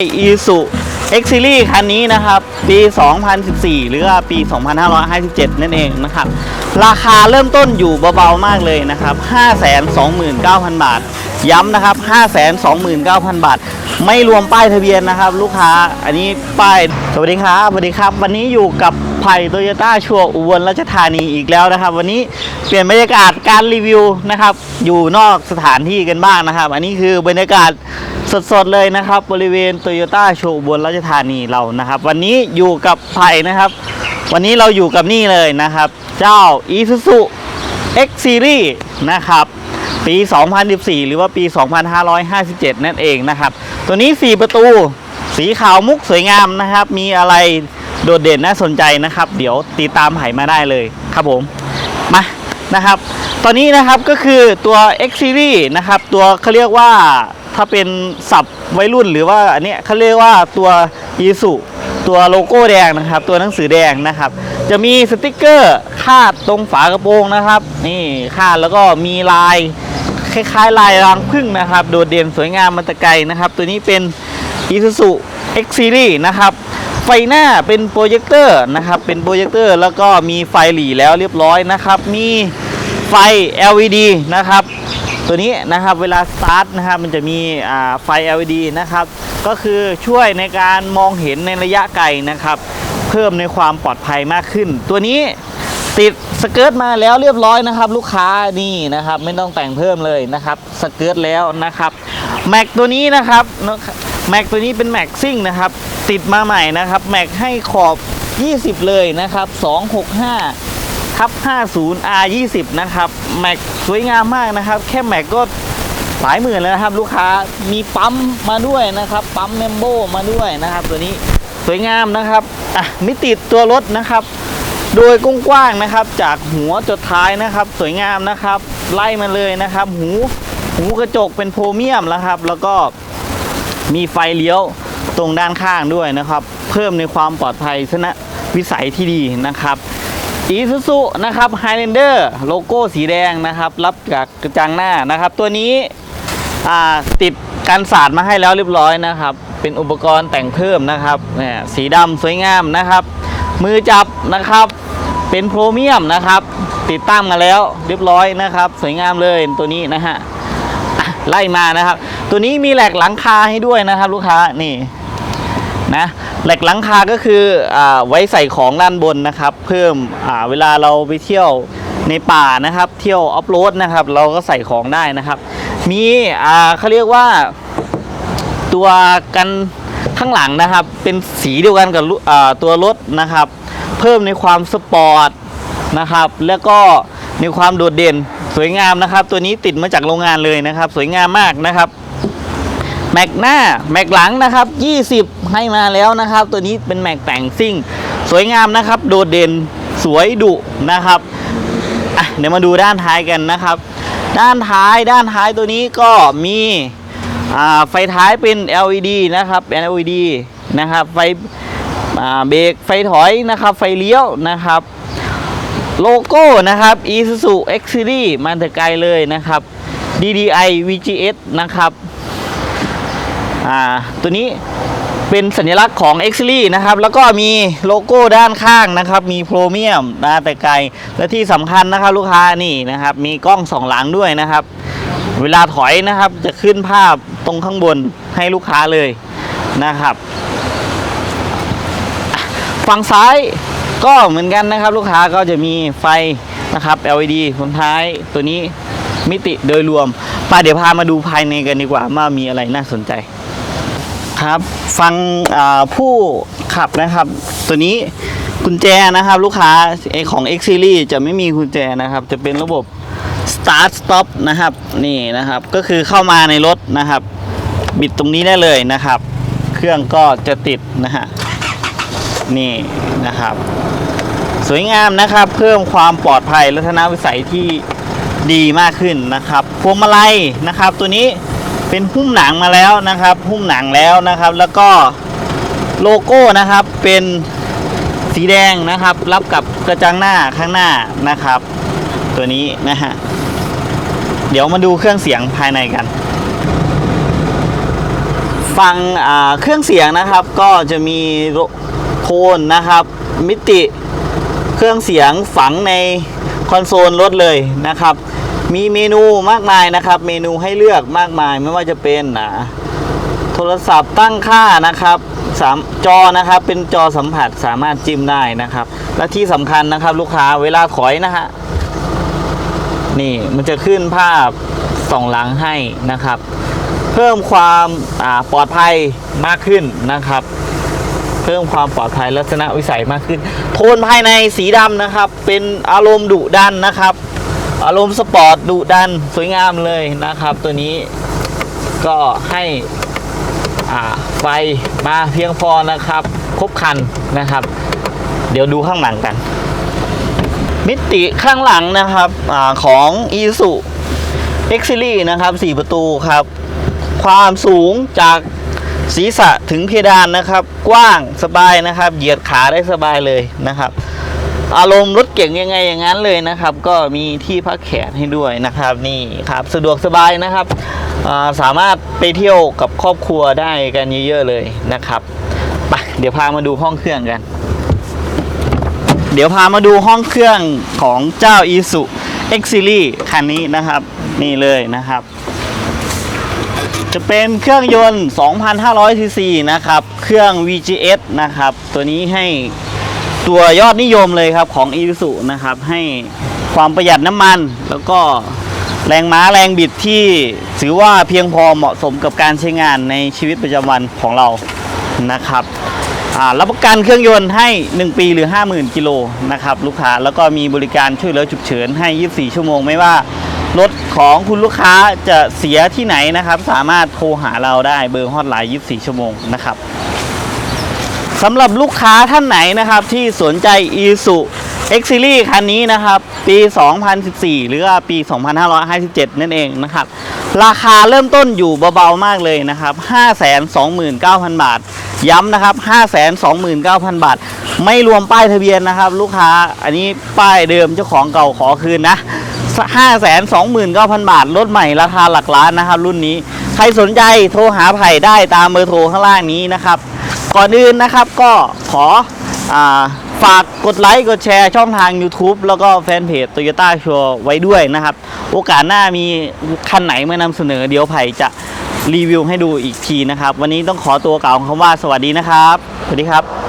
อีสุ X Series คันนี้นะครับ ปี 2014 หรือว่าปี 2557 นั่นเองนะครับ ราคาเริ่มต้นอยู่เบาๆมากเลยนะครับ 529,000 บาท ย้ำนะครับ 529,000 บาท ไม่รวมป้ายทะเบียนนะครับ ลูกค้าอันนี้ป้าย สวัสดีครับสวัสดีครับ วันนี้อยู่กับ ไผ่โตโยต้าชัวอุบลราชธานีอีกแล้วนะครับ วันนี้เปลี่ยนบรรยากาศการรีวิวนะครับ อยู่นอกสถานที่กันบ้างนะครับ อันนี้คือบรรยากาศสดๆเลยนะครับ บริเวณโตโยต้าโชว์บนราชธานีเรานะครับ วันนี้อยู่กับไผ่นะครับ วันนี้เราอยู่กับนี่เลยนะครับ เจ้า Isuzu X Series นะครับปี 2014 หรือว่าปี 2557 นั่นเองนะครับ ตัวนี้ 4 ประตู สีขาวมุกสวยงามนะครับ มีอะไร โดดเด่นน่าสนใจนะครับ เดี๋ยวติดตามไผ่มาได้เลยครับผมมานะครับ ตอนนี้นะครับก็คือตัว X Series นะครับ ตัวเขาเรียกว่าถ้าเป็นศัพท์วัยรุ่นหรือว่าอันนี้เขาเรียกว่าตัวยีสุตัวโลโก้แดงนะครับ ตัวหนังสือแดงนะครับ จะมีสติกเกอร์คาดตรงฝากระโปรงนะครับ นี่คาดแล้วก็มีลาย คล้ายๆ ลายรังผึ้งนะครับ โดดเด่นสวยงามมันตะไกรนะครับ ตัวนี้เป็น Isuzu X Series นะครับ ไฟหน้าเป็นโปรเจคเตอร์นะครับเป็นโปรเจคเตอร์แล้วก็มีไฟหลีแล้วเรียบร้อยนะครับมีไฟ LED นะครับตัวนี้นะครับเวลาสตาร์ทนะครับมันจะมีไฟ LED นะครับก็คือช่วยในการมองเห็นในระยะไกลนะครับ เพิ่มในความปลอดภัยมากขึ้น ตัวนี้ติดสเกิร์ตมาแล้วเรียบร้อยนะครับ ลูกค้านี่นะครับไม่ต้องแต่งเพิ่มเลยนะครับสเกิร์ตแล้วนะครับแม็กตัวนี้นะครับ แม็กตัวนี้เป็นแม็กซิ่งนะครับ ติดมาใหม่นะครับ แม็กให้ขอบ 20 เลยนะครับ 265ทับ50 R 20 นะครับ แม็กสวยงามมากนะครับ แค่แม็กก็หลายหมื่นแล้วนะครับ ลูกค้ามีปั๊มมาด้วยนะครับ ปั๊มเมมโบมาด้วยนะครับ ตัวนี้สวยงามนะครับอะมิติตัวรถนะครับ โดยกว้างๆนะครับ จากหัวจดท้ายนะครับ สวยงามนะครับ ไล่มาเลยนะครับ หูหูกระจกเป็นโพรเมียมแล้วครับ แล้วก็ มีไฟเลี้ยวตรงด้านข้างด้วยนะครับ เพิ่มในความปลอดภัยชนะวิสัยที่ดีนะครับอีซูซุนะครับไฮเลนเดอร์โลโก้สีแดงนะครับ รับจากกระจังหน้านะครับ ตัวนี้ติดกันสาดมาให้แล้วเรียบร้อยนะครับ เป็นอุปกรณ์แต่งเพิ่มนะครับเนี่ยสีดำสวยงามนะครับ มือจับนะครับ เป็นโพรเมียมนะครับ ติดตั้งมาแล้วเรียบร้อยนะครับ สวยงามเลยตัวนี้นะฮะไล่มานะครับ ตัวนี้มีแหลกหลังคาให้ด้วยนะครับลูกค้านี่นะแหลกหลังคาก็คืออไว้ใส่ของด้านบนนะครับ เพิ่มเวลาเราไปเที่ยวในป่านะครับ เที่ยวออฟโรดนะครับ เราก็ใส่ของได้นะครับ มีเขาเรียกว่าตัวกันข้างหลังนะครับ เป็นสีเดียวกันกับตัวรถนะครับ เพิ่มในความสปอร์ตนะครับ แล้วก็ในความโดดเด่นสวยงามนะครับ ตัวนี้ติดมาจากโรงงานเลยนะครับ สวยงามมากนะครับ ม็กหน้าแม็กหลังนะครับ 20 ให้มาแล้วนะครับ ตัวนี้เป็นแม็กแต่งซิ่ง สวยงามนะครับ โดดเด่นสวยดุนะครับอะเดี๋ยวมาดูด้านท้ายกันนะครับ ด้านท้ายด้านท้ายตัวนี้ก็มีไฟท้ายเป็น LED นะครับ LED นะครับไฟเบรกไฟถอยนะครับ ไฟเลี้ยวนะครับ โลโก้นะครับ Isuzu X Series มาแต่ไกลเลยนะครับ DDI VGS นะครับ อ่าตัวนี้เป็นสัญลักษณ์ของ X Series นะครับ แล้วก็มีโลโก้ด้านข้างนะครับ มีโพรเมียมนะแต่ไกล และที่สำคัญนะครับลูกค้านี่นะครับ มีกล้องสองหลังด้วยนะครับ เวลาถอยนะครับจะขึ้นภาพตรงข้างบนให้ลูกค้าเลยนะครับ ฝั่งซ้ายก็เหมือนกันนะครับ ลูกค้าก็จะมีไฟนะครับ LED คนท้ายตัวนี้มิติโดยรวมมาเดี๋ยวพามาดูภายในกันดีกว่าว่ามีอะไรน่าสนใจ ครับ ฟังผู้ขับนะครับ ตัวนี้กุญแจนะครับ ลูกค้าไอของ X Series จะไม่มีกุญแจนะครับ จะเป็นระบบ start stop นะครับ นี่นะครับ ก็คือเข้ามาในรถนะครับ บิดตรงนี้ได้เลยนะครับ เครื่องก็จะติดนะฮะนี่นะครับ สวยงามนะครับ เพิ่มความปลอดภัยและทัศนวิสัยที่ดีมากขึ้นนะครับพวงมาลัยนะครับ ตัวนี้ เป็นหุ้มหนังมาแล้วนะครับ หุ้มหนังแล้วนะครับ แล้วก็โลโก้นะครับเป็นสีแดงนะครับ รับกับกระจังหน้าข้างหน้านะครับ ตัวนี้นะฮะเดี๋ยวมาดูเครื่องเสียงภายในกัน ฟังอ่าเครื่องเสียงนะครับ ก็จะมีโทนนะครับ มิติเครื่องเสียงฝังในคอนโซลรถเลยนะครับ มีเมนูมากมายนะครับ เมนูให้เลือกมากมายไม่ว่าจะเป็นอ่าโทรศัพท์ตั้งค่านะครับสามจอนะครับเป็นจอสัมผัสสามารถจิ้มได้นะครับ และที่สำคัญนะครับ ลูกค้าเวลาถอยนะฮะนี่มันจะขึ้นภาพสองหลังให้นะครับ เพิ่มความปลอดภัยมากขึ้นนะครับ เพิ่มความปลอดภัยลักษณะวิสัยมากขึ้น โทนภายในสีดำนะครับ เป็นอารมณ์ดุดันนะครับ อารมณ์สปอร์ตดุดันสวยงามเลยนะครับ ตัวนี้ก็ให้ไฟมาเพียงพอนะครับ ครบคันนะครับ เดี๋ยวดูข้างหลังกัน มิติข้างหลังนะครับอของ i s u X Series นะครับ 4 ประตูครับ ความสูงจากศีรษะถึงเพดานนะครับ กว้างสบายนะครับ เหยียดขาได้สบายเลยนะครับ อารมณ์รถเก่งยังไงอย่างนั้นเลยนะครับ ก็มีที่พักแขนให้ด้วยนะครับ นี่ครับสะดวกสบายนะครับาสามารถไปเที่ยวกับครอบครัวได้กันเยอะๆเลยนะครับไปเดี๋ยวพามาดูห้องเครื่องกัน เดี๋ยวพามาดูห้องเครื่องของเจ้า i s u X Series คันนี้นะครับ นี่เลยนะครับ จะเป็นเครื่องยนต์ 2,500ซีซีนะครับ เครื่อง VGS นะครับ ตัวนี้ให้ ตัวยอดนิยมเลยครับของ i s u นะครับ ให้ความประหยัดน้ำมัน แล้วก็แรงม้าแรงบิดที่ถือว่าเพียงพอเหมาะสมกับการใช้งานในชีวิตประจำวันของเรานะครับรับประกันเครื่องยนต์ให้ 1 ปีหรือ 50,000 กิโลนะครับลูกค้าแล้วก็มีบริการช่วยเหลือฉุกเฉินให้ 24 ชั่วโมงไม่ว่ารถของคุณลูกค้าจะเสียที่ไหนนะครับ สามารถโทรหาเราได้เบอร์ฮอตไลน์ 24 ชั่วโมงนะครับ สำหรับลูกค้าท่านไหนนะครับที่สนใจ i s u X Series คันนี้นะครับ ปี 2014 หรือว่าปี 2557 นั่นเองนะครับ ราคาเริ่มต้นอยู่เบาๆมากเลยนะครับ 529,000 บาท ย้ำนะครับ 529,000 บาท ไม่รวมป้ายทะเบียนนะครับ ลูกค้าอันนี้ป้ายเดิมเจ้าของเก่าขอคืนนะ 529,000 บาท รถใหม่ราคาหลักล้านนะครับ รุ่นนี้ ใครสนใจโทรหาไผ่ได้ตามเบอร์โทรข้างล่างนี้นะครับ ก่อนอื่นนะครับก็ขออฝากกดไลค์กดแชร์ช่องทาง YouTube แล้วก็แฟนเพจ Toyota s ชัวไว้ด้วยนะครับ โอกาสหน้ามีคันไหนมานำเสนอเดี๋ยวไผ่จะรีวิวให้ดูอีกทีนะครับ วันนี้ต้องขอตัวกล่าวคำว่าสวัสดีนะครับ สวัสดีครับ